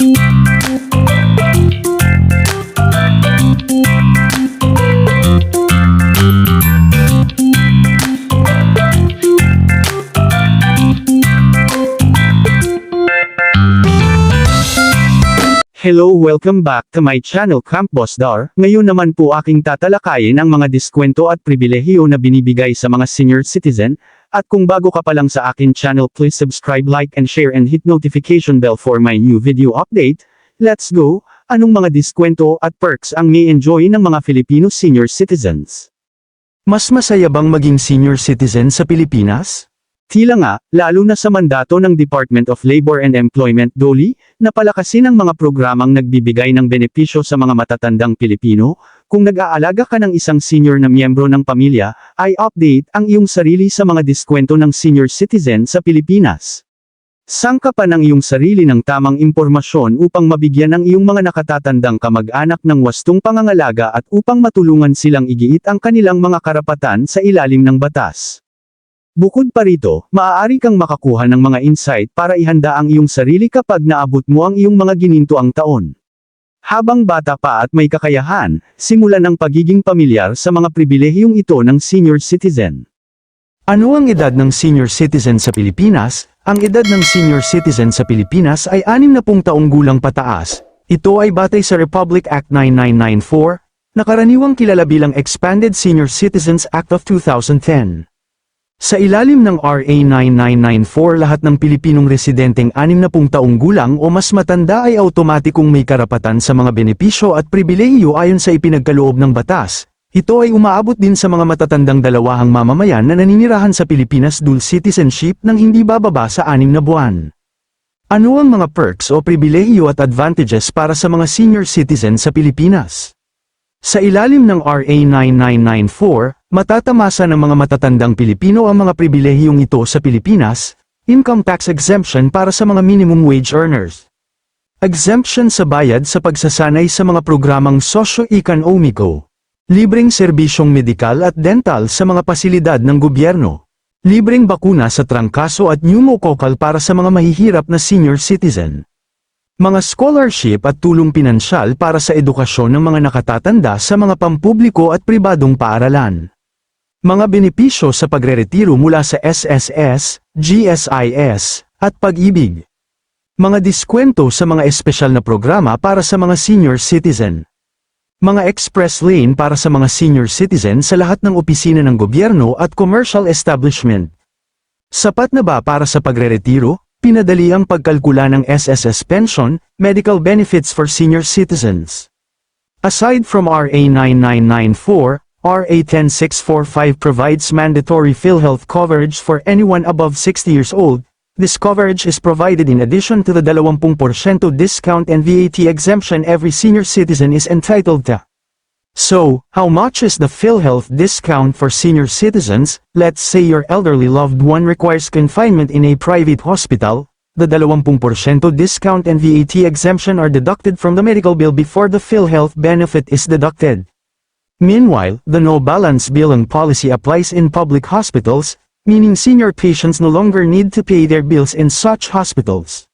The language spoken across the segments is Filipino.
you Hello welcome back to my channel Camp Boss Dar. Ngayon naman po aking tatalakayin ang mga diskwento at pribilehiyo na binibigay sa mga senior citizen, at kung bago ka pa lang sa akin channel please subscribe like and share and hit notification bell for my new video update. Let's go! Anong mga diskwento at perks ang may enjoy ng mga Filipino senior citizens? Mas masaya bang maging senior citizen sa Pilipinas? Tila nga, lalo na sa mandato ng Department of Labor and Employment DOLI, na palakasin ang mga programang nagbibigay ng benepisyo sa mga matatandang Pilipino, kung nag-aalaga ka ng isang senior na miyembro ng pamilya, ay update ang iyong sarili sa mga diskwento ng senior citizen sa Pilipinas. Sangka pa ng iyong sarili ng tamang impormasyon upang mabigyan ang iyong mga nakatatandang kamag-anak ng wastong pangangalaga at upang matulungan silang igiit ang kanilang mga karapatan sa ilalim ng batas. Bukod pa rito, maaari kang makakuha ng mga insight para ihanda ang iyong sarili kapag naabot mo ang iyong mga ginintoang taon. Habang bata pa at may kakayahan, simulan ang pagiging pamilyar sa mga pribilehiyong ito ng senior citizen. Ano ang edad ng senior citizen sa Pilipinas? Ang edad ng senior citizen sa Pilipinas ay 60 taong gulang pataas. Ito ay batay sa Republic Act 9994, na karaniwang kilala bilang Expanded Senior Citizens Act of 2010. Sa ilalim ng RA 9994 lahat ng Pilipinong residenteng 60 taong gulang o mas matanda ay automatikong may karapatan sa mga benepisyo at pribilehiyo ayon sa ipinagkaloob ng batas. Ito ay umaabot din sa mga matatandang dalawahang mamamayan na naninirahan sa Pilipinas dual citizenship nang hindi bababa sa anim na buwan. Ano ang mga perks o pribilehiyo at advantages para sa mga senior citizen sa Pilipinas? Sa ilalim ng RA 9994, Matatamasa ng mga matatandang Pilipino ang mga pribilehiyong ito sa Pilipinas, income tax exemption para sa mga minimum wage earners. Exemption sa bayad sa pagsasanay sa mga programang sosyo-ekonomiko. Libreng serbisyong medikal at dental sa mga pasilidad ng gobyerno. Libreng bakuna sa trangkaso at pneumococcal para sa mga mahihirap na senior citizen. Mga scholarship at tulong pinansyal para sa edukasyon ng mga nakatatanda sa mga pampubliko at pribadong paaralan. Mga benepisyo sa pagreretiro mula sa SSS, GSIS, at pag-ibig. Mga diskwento sa mga espesyal na programa para sa mga senior citizen. Mga express lane para sa mga senior citizen sa lahat ng opisina ng gobyerno at commercial establishment. Sapat na ba para sa pagreretiro? Pinadali ang pagkalkula ng SSS pension, medical benefits for senior citizens. Aside from RA 9994, RA 10645 provides mandatory PhilHealth coverage for anyone above 60 years old. This coverage is provided in addition to the 20% discount and VAT exemption every senior citizen is entitled to. So, how much is the PhilHealth discount for senior citizens? Let's say your elderly loved one requires confinement in a private hospital. The 20% discount and VAT exemption are deducted from the medical bill before the PhilHealth benefit is deducted. Meanwhile, the no-balance billing policy applies in public hospitals, meaning senior patients no longer need to pay their bills in such hospitals.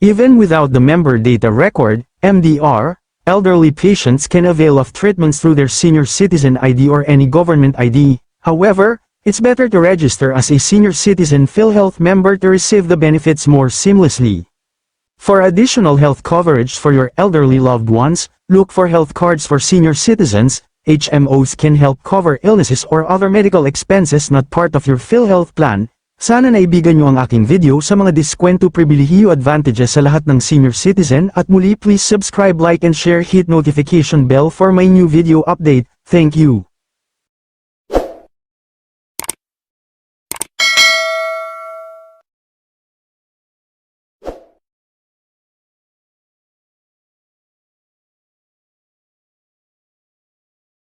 Even without the member data record, MDR, elderly patients can avail of treatments through their senior citizen ID or any government ID. However, it's better to register as a senior citizen PhilHealth member to receive the benefits more seamlessly. For additional health coverage for your elderly loved ones, look for health cards for senior citizens, HMOs can help cover illnesses or other medical expenses not part of your PhilHealth plan. Sana naibigan nyo ang aking video sa mga diskwento pribilehiyo advantages sa lahat ng senior citizen at muli please subscribe like and share hit notification bell for my new video update. Thank you.